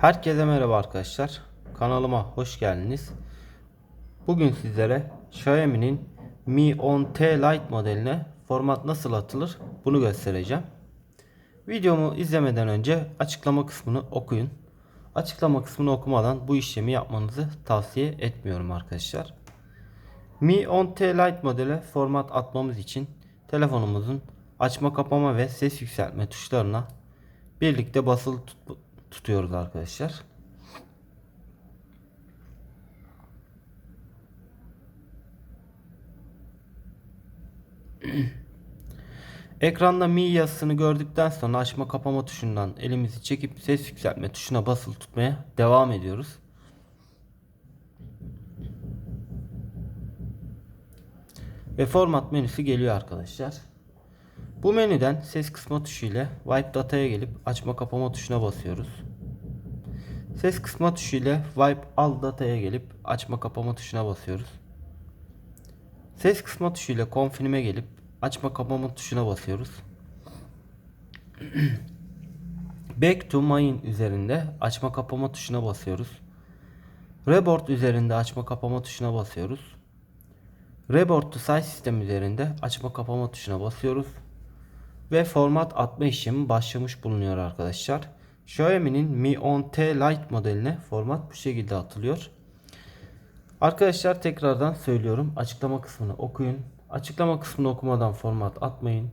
Herkese merhaba arkadaşlar. Kanalıma hoş geldiniz. Bugün sizlere Xiaomi'nin Mi 10T Lite modeline format nasıl atılır bunu göstereceğim. Videomu izlemeden önce açıklama kısmını okuyun. Açıklama kısmını okumadan bu işlemi yapmanızı tavsiye etmiyorum arkadaşlar. Mi 10T Lite modele format atmamız için telefonumuzun açma kapama ve ses yükseltme tuşlarına birlikte basılı tut- tutuyoruz arkadaşlar. Ekranda Mi yazısını gördükten sonra açma kapama tuşundan elimizi çekip ses yükseltme tuşuna basılı tutmaya devam ediyoruz. Ve format menüsü geliyor arkadaşlar. Bu menüden ses kısma tuşu ile Wipe Data'ya gelip açma kapama tuşuna basıyoruz. Ses kısma tuşu ile Wipe All Data'ya gelip açma kapama tuşuna basıyoruz. Ses kısma tuşu ile Confirm'e gelip açma kapama tuşuna basıyoruz. Back to Main üzerinde açma kapama tuşuna basıyoruz. Reboard üzerinde açma kapama tuşuna basıyoruz. Reboard to Size sistem üzerinde açma kapama tuşuna basıyoruz. Ve format atma işlemi başlamış bulunuyor arkadaşlar. Xiaomi'nin Mi 10T Lite modeline format bu şekilde atılıyor. Arkadaşlar tekrardan söylüyorum. Açıklama kısmını okuyun. Açıklama kısmını okumadan format atmayın.